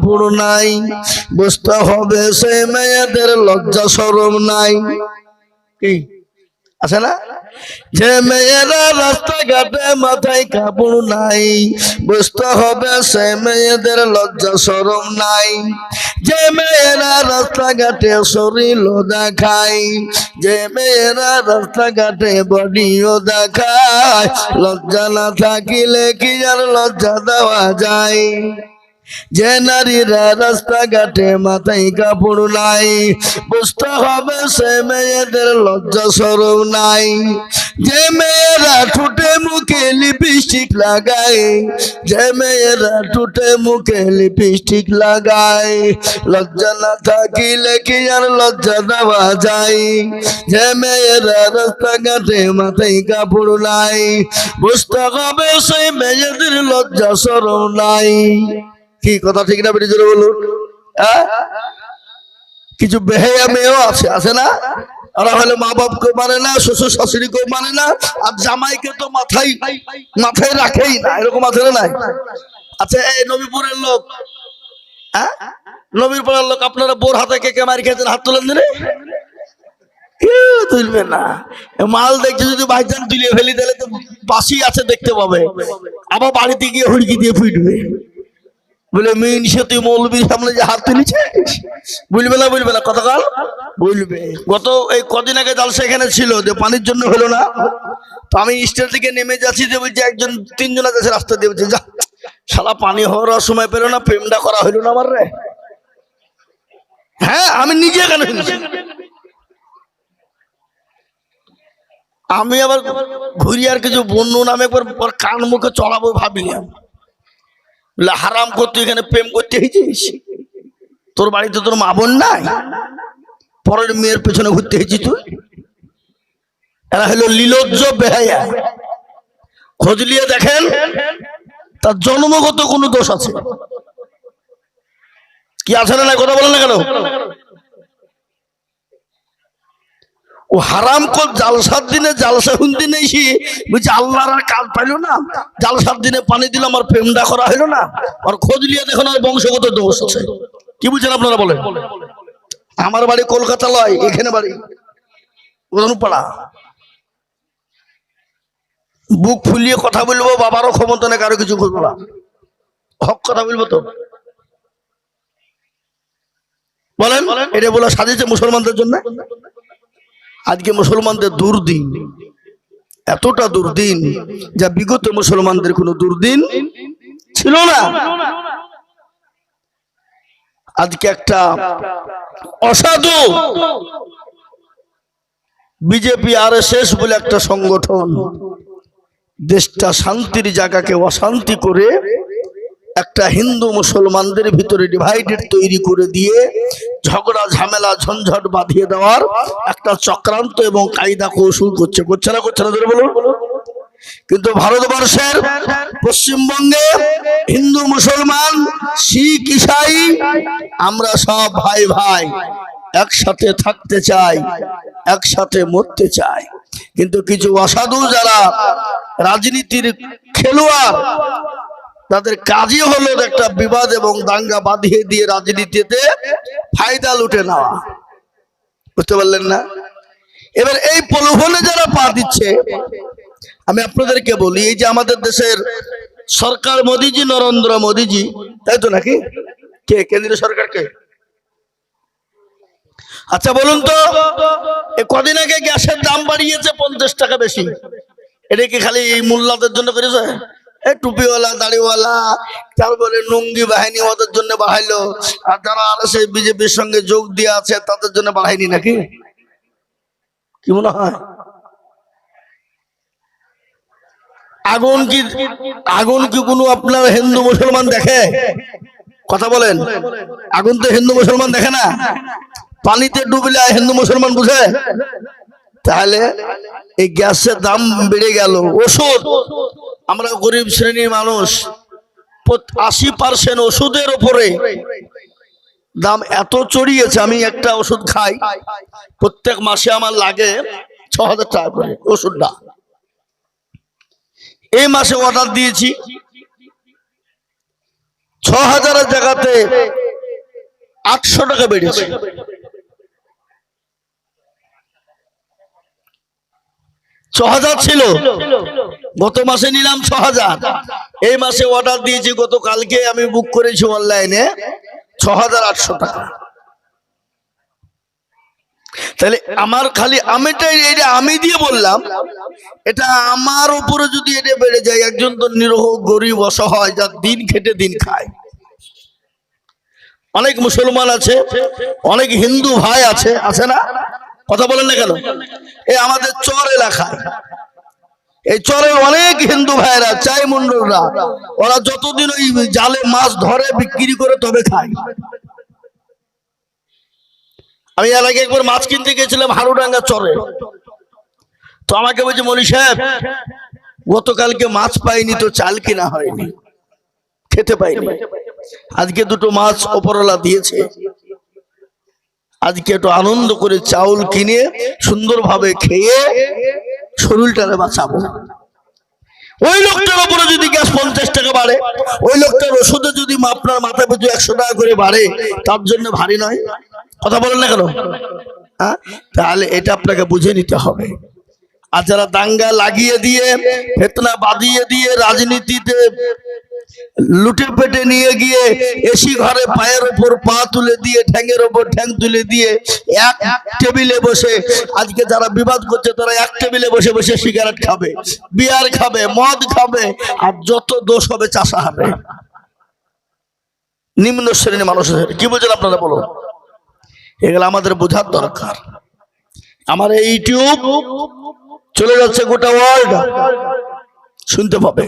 কাপড় নাই বুঝতে হবে সে মেয়েদের লজ্জা সরম নাই। কি? আছে না? যে মেয়েরা রাস্তাঘাটে মাথায় কাপড় নাই বুঝতে হবে সে মেয়েদের লজ্জা সরম নাই। যে মেয়েরা রাস্তাঘাটে শরীর দেখায় যে মেয়েরা রাস্তাঘাটে বডিও দেখায় লজ্জা না থাকিলে কি আর লজ্জা দেওয়া যায়? যে নারীরা রাস্তাঘাটে মাথায় কাপড় নাই বুঝতে হবে সে মেয়েদের লজ্জা সরম নাই যে মেয়েরা ঠুটে মুখে লিপস্টিক লাগায় যে মেয়েরা ঠুটে মুখে লিপস্টিক লাগায় লজ্জা না থাকিলে কি আর লজ্জা দেওয়া যায় যে মেয়েরা রাস্তাঘাটে মাথায় কাপড় নাই বুঝতে হবে সেই মেয়েদের লজ্জা সরম নাই কি কথা ঠিক না বেরিয়ে বলুন? হ্যাঁ? কিছু বেহেয়া মেয়েও আছে আছে না? ওরা হলে মা বাপকে মানে না শ্বশুর শাশুড়িকেও মানে না, আর জামাইকে তো মাথায় মাথায় রাখেই না, এরকম আছে নাই? আচ্ছা এই নবীপুরের লোক হ্যাঁ? নবীপুরের লোক, আপনারা বোর হাতে কে কে মারি খেয়েছেন, হাত তুলেন দিনে কেউ তুলবে না। মাল দেখছে, যদি বাইচান তুলিয়ে ফেলি, তাহলে তো বাসি আছে দেখতে পাবে। আবার বাড়িতে গিয়ে হুড়কি দিয়ে ফুটবে। বলে মিন তুই মৌলবীর সামনে যে হাত তুলেছে বুঝবে না বুঝবে না। কতকাল? বুঝবে গত এই কদিন আগে জালসা এখানে ছিল যে পানির জন্য হলো না। তো আমি স্টেজ থেকে নেমে যাচ্ছি যে বলছি একজন তিনজন আছে রাস্তা দিয়ে বলছে যা। সারা পানি হওয়ার সময় পেল না প্রেমটা করা হইল না আমার রে। হ্যাঁ আমি নিজে শুনছি আমি আবার ঘুরি আর কিছু বন্য নামে একবার কান মুখে চড়াবো বলে, হারাম করতে এখানে প্রেম করতে হয়েছিস তোর বাড়িতে তোর মা বোন নাই? পরের মেয়ের পেছনে ঘুরতে হয়েছিস তুই? এরা হলো লীলজ্জ বেহাইয়া খোঁজ নিয়ে দেখেন, তার জন্মগত কোনো দোষ আছে। কি আছে না কথা বলেন না কেন? ও হারাম কর, জালসার দিনে জালসা শুনতে নেইছি বুঝছি আল্লাহর আর কাজ পাইলো না। জালসার দিনে পানি দিল আমার প্রেমটা করা হইল না। আর খোঁজ নিয়ে দেখুন আর বংশগত দোষ আছে। কি বুঝছেন আপনারা বলেন? আমার বাড়ি কলকাতা লয়, এখানে বাড়ি। পাড়া বুক ফুলিয়ে কথা বলব, বাবারও ক্ষমতা নেই, কারও কিছু করব না। হক কথা বলব তো? বলেন, এটা বলে সাজিয়েছে মুসলমানদের জন্য? আজকে মুসলমানদের দুর্দিন। এতটা দুর্দিন যা বিগত মুসলমানদের কোনো দুর্দিন ছিল না। আজকে একটা অসাধু বিজেপি আর বলে একটা সংগঠন, দেশটা শান্তির জায়গাকে অশান্তি করে একটা হিন্দু মুসলমানদের ভিতরে ডিভাইডেড তৈরি করে দিয়ে ঝগড়া, ঝামেলা, ঝঞ্ঝট বাঁধিয়ে দেওয়ার একটা চক্রান্ত এবং কায়দা কৌশল করছে। করছে না করছে না, ধরে বলুন। কিন্তু ভারতবর্ষের পশ্চিমবঙ্গে হিন্দু, মুসলমান, শিখ, ইসাই, আমরা সব ভাই ভাই একসাথে থাকতে চাই, একসাথে মরতে চাই। কিন্তু কিছু অসাধু যারা রাজনীতির খেলোয়াড় তাদের কাজই হলো একটা বিবাদ এবং দাঙ্গা বাঁধিয়ে দিয়ে রাজনীতিতে ফায়দা লুটে নেওয়া। বুঝতে পারলেন না? এবার এই প্রলোভনে যারা পা দিচ্ছে, আমি আপনাদেরকে বলি, এই যে আমাদের দেশের সরকার মোদিজি, নরেন্দ্র মোদিজি, তাই তো নাকি? কে? কেন্দ্রীয় সরকার কে? আচ্ছা বলুন তো কদিন আগে গ্যাসের দাম বাড়িয়েছে পঞ্চাশ টাকা বেশি। এটা কি খালি এই মোল্লাদের জন্য করেছে? এই টুপিওয়ালা, দাড়িওয়ালা তারপরে নঙ্গি বাহিনী ওদের জন্য বাড়াইলো আর যারা আর সেই বিজেপির সঙ্গে যোগ দিয়ে আছে, তাদের জন্য বাড়ায়নি নাকি? কি মনে হয়? আগুন কি আগুন কি কোনো আপনার হিন্দু মুসলমান দেখে? কথা বলেন। আগুন তো হিন্দু মুসলমান দেখে না। পানিতে ডুবলে হিন্দু মুসলমান বুঝে? তাহলে এই গ্যাসের দাম বেড়ে গেল। ওষুধ। আমরা গরিব শ্রেণির মানুষ আশি পার্সেন্ট ওষুধের উপরে দাম এত চড়িয়েছে, আমি একটা ওষুধ খাই, প্রত্যেক মাসে আমার লাগে ছ হাজার টাকা করে ওষুধটা। এই মাসে অর্ডার দিয়েছি ছ হাজারের জায়গাতে আটশো টাকা বেড়েছে। ছ হাজার ছিল গত মাসে নিলাম ছ হাজার। এই মাসে অর্ডার দিয়েছি গত কালকে আমি বুক করেছি অনলাইনে ছ হাজার আটশো টাকা। তাহলে আমার খালি আমিটাই এটা আমি দিয়ে বললাম, এটা আমার উপরে যদি এটা বেড়ে যায়, একজন তো নিরহ, গরিব, অসহায় যা দিন খেটে দিন খায়। অনেক মুসলমান আছে, অনেক হিন্দু ভাই আছে আছে না? কথা বলেন না কেন? এই আমাদের চর এলাকায়। এই চরে অনেক হিন্দু ভাইরা চাই মন্ডলরা ওরা যতদিন ওই জালে মাছ ধরে, বিক্রি করে তবে খায়। আমি এর আগে একবার মাছ কিনতে গেছিলাম হারুডাঙ্গা চরে। তো আমাকে বলছে, মলি সাহেব, গতকালকে মাছ পাইনি তো চাল কিনা হয়নি। খেতে পাইনি। আজকে দুটো মাছ ওপরওয়ালা দিয়েছে। আজকে একটু আনন্দ করে চাউল কিনে সুন্দরভাবে খেয়ে শরীরটারে বাঁচাবো। ওই লোকটার উপরে যদি গ্যাস পঞ্চাশ টাকা বাড়ে, ওই লোকটার ওষুধে যদি আপনার মাথা পিছু একশো টাকা করে বাড়ে, তার জন্য ভারী নয়। কথা বলেন না কেন? হ্যাঁ? তাহলে এটা আপনাকে বুঝে নিতে হবে। আর যারা দাঙ্গা লাগিয়ে দিয়ে, ফেতনা বাঁধিয়ে দিয়ে রাজনীতিতে লুটে পেটে নিয়ে গিয়ে এসি ঘরে পায়ের ওপর পা তুলে দিয়ে, ঠ্যাঙের ওপর ঠ্যাং তুলে দিয়ে এক টেবিলে বসে, আজকে যারা বিবাদ করছে তারা এক টেবিলে বসে বসে সিগারেট খাবে, বিয়ার খাবে, মদ খাবে, আর যত দোষ হবে চাষা হবে নিম্ন শ্রেণির মানুষের, কি বুঝলেন আপনারা বলুন? এগুলো আমাদের বোঝার দরকার। আমার এই ইউটিউব চলে যাচ্ছে গোটা ওয়ার্ল্ড শুনতে পাবে।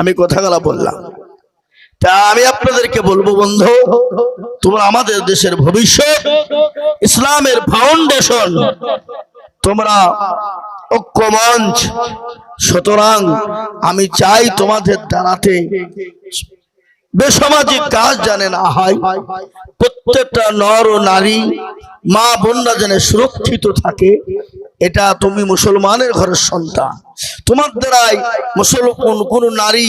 আমি কথাগুলা বললাম। তা আমি আপনাদেরকে বলব বন্ধু, তোমরা আমাদের দেশের ভবিষ্যৎ, ইসলামের ফাউন্ডেশন তোমরা ঐক্যমঞ্চ। সুতরাং আমি চাই তোমাদের দ্বারাতে বেসামাজিক কাজ জানে না হয়। প্রত্যেকটা নর ও নারী মা বোনরা যেন সুরক্ষিত থাকে। এটা তুমি মুসলমানের ঘরের সন্তান। তোমার দ্বারাই মুসলমান কোন নারী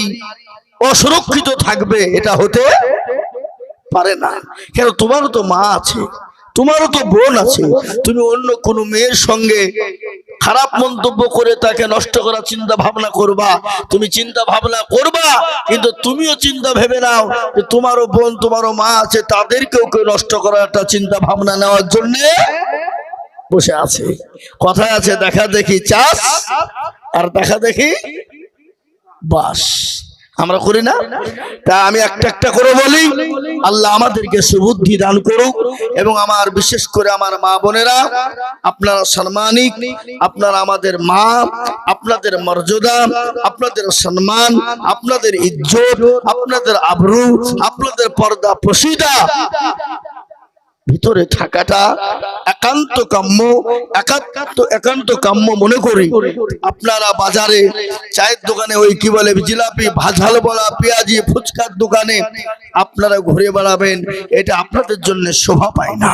অসুরক্ষিত থাকবে, এটা হতে পারে না। কেন? তোমারও তো মা আছে, তোমারও তো বোন আছে। তুমি অন্য কোনো মেয়ের সঙ্গে খারাপ মন্তব্য করে তাকে নষ্ট করার চিন্তা ভাবনা করবা। তুমি চিন্তা ভাবনা করবা, কিন্তু তুমিও চিন্তা ভেবে নাও যে তোমারও বোন, তোমারও মা আছে, তাদেরকেও কেউ নষ্ট করার একটা চিন্তা ভাবনা নেওয়ার জন্য বসে আছে। কথায় আছে, দেখা দেখি চাষ, আর দেখা দেখি বাস। আমরা করি না? তা আমি একটা একটা করে বলি, আল্লাহ আমাদেরকে সুবুদ্ধি দান করুক এবং আমার, বিশেষ করে আমার মা বোনেরা, আপনারা সম্মানিক, আপনারা আমাদের মা, আপনাদের মর্যাদা, আপনাদের সম্মান, আপনাদের ইজ্জত, আপনাদের আবরু, আপনাদের পর্দা প্রসিদা ভিতরে থাকাটা একান্ত কাম্য একান্ত একান্ত কাম্য মনে করি। আপনারা বাজারে চায়ের দোকানে ওই কি বলে, জিলাপি ভাজাল বলা, পেঁয়াজি, ফুচকার দোকানে আপনারা ঘুরে বেড়াবেন, এটা আপনাদের জন্য শোভা পায় না।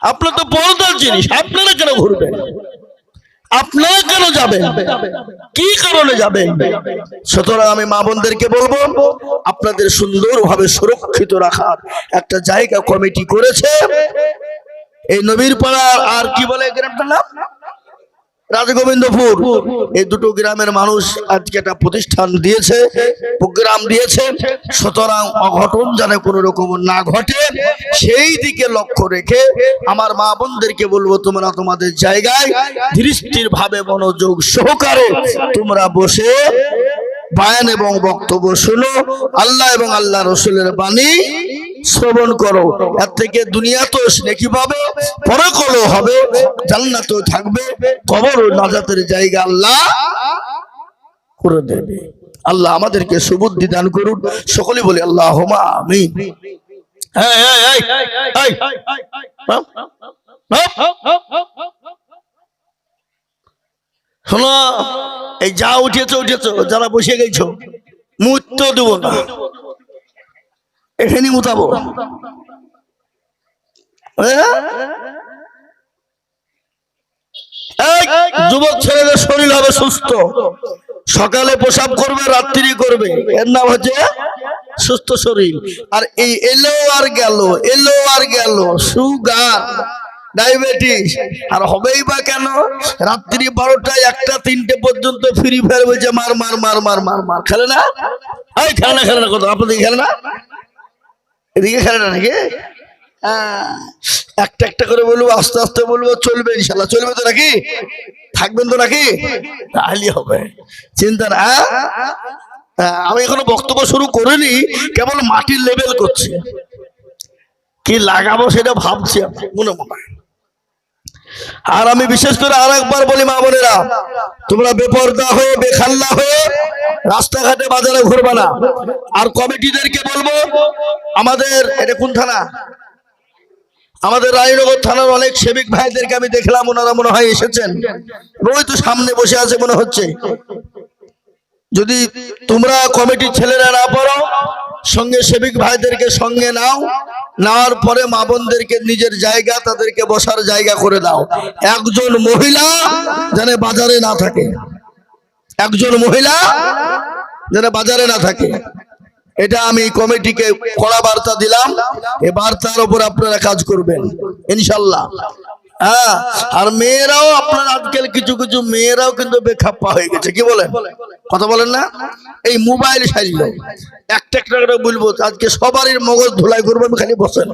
আপনার তো পর্দার জিনিস, আপনারা কেন ঘুরবেন? আপনারা কেন যাবেন? কি কারণে যাবেন? সুতরাং আমি মা বোনদেরকে বলব, আপনাদের সুন্দরভাবে সুরক্ষিত রাখার একটা জায়গা কমিটি করেছে। এই নবীর পাড়া আর কি বলে গ্রামটার নাম? রাজগোবিন্দপুর। এই দুটো গ্রামের মানুষ আজকে একটা প্রতিষ্ঠান দিয়েছে প্রোগ্রাম দিয়েছে। সুতরাং অঘটন যেন কোনো রকম না ঘটে সেই দিকে লক্ষ্য রেখে আমার মা বোনদেরকে বলব তোমরা তোমাদের জায়গায় ধীরস্থির ভাবে মনোযোগ সহকারে তোমরা বসে বায়ান এবং বক্তব্য শুনো। আল্লাহ এবং আল্লাহ রসুলের বাণী শ্রবণ করো। এর থেকে দুনিয়া তো নেকি পাবে, পরকলও হবে, জান্নাতও থাকবে কবর ও নাজাতের জায়গা আল্লাহ করে দেবে। আল্লাহ আমাদেরকে সুবুদ্ধি দান করুন। সকলে বলে আল্লাহ হোমা আমি শোনো, এই যা উঠেছ উঠেছ, যারা বসে গেছো, মুহূর্ত দেবো না। এখানে মুতাবো? যুবক ছেলেদের শরীর হবে সুস্থ। সকালে প্রসাব করবে, রাত্রি করবে। এর নাম হচ্ছে সুস্থ শরীর। আর এই এলো আর গেল, এলো আর গেল, সুগার, ডায়াবেটিস। আর হবেই বা কেন? রাত্রি বারোটায় একটা, তিনটে পর্যন্ত ফ্রি ফায়ার বলছে মার মার মার মার মার মার। খেলে না? এই খেলে না খেলে না কত আপনাদের খেলে না? এদিকে খেলে না নাকি? হ্যাঁ, একটা একটা করে বলব আস্তে আস্তে বলব চলবে ইনশাল্লাহ। চলবে তো নাকি? থাকবেন তো নাকি? তাহলে হবে। চিন্তা না হ্যাঁ? হ্যাঁ, আমি এখনও বক্তব্য শুরু করিনি কেবল মাটির লেভেল করছি। কি লাগাবো সেটা ভাবছি মনে মনে। আর আমি বিশেষ করে আর একবার বলি মা বোনেরা তোমরা বেপর্দা হয়ে বেখাল্লা হয়ে রাস্তাঘাটে বাজারে ঘুরবে না। আর কমিটিদেরকে বলব, আমাদের, এটা কোন থানা? আমাদের রায়নগর থানার অনেক সেবিক ভাইদেরকে আমি দেখলাম, ওনারা মনে হয় এসেছেন। ওই তো সামনে বসে আছে মনে হচ্ছে। যদি তোমরা কমিটির ছেলেরা না পারো, সঙ্গে সেবিক ভাইদেরকে সঙ্গে নাও, নেওয়ার পরে মা বোনদেরকে নিজের জায়গা, তাদেরকে বসার জায়গা করে দাও। একজন মহিলা যেন বাজারে না থাকে। একজন মহিলা যেন বাজারে না থাকে। এটা আমি কমিটিকে কড়া বার্তা দিলাম। এই বার্তার উপর আপনারা কাজ করবেন, ইনশাল্লাহ। হ্যাঁ আর মেয়েরাও আপনার আজকাল কিছু কিছু মেয়েরাও কিন্তু বেখাপ্পা হয়ে গেছে, কি বলেন? কথা বলেন না? এই মোবাইল সারিল একটা একটা করে বলব, আজকে সবারই মগজ ধুলাই করব, আমি খালি বসেন।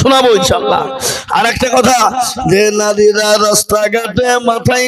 শোনাবো, ইনশাল্লাহ। আর একটা কথা, যে নারীরা রাস্তাঘাটে মাথায়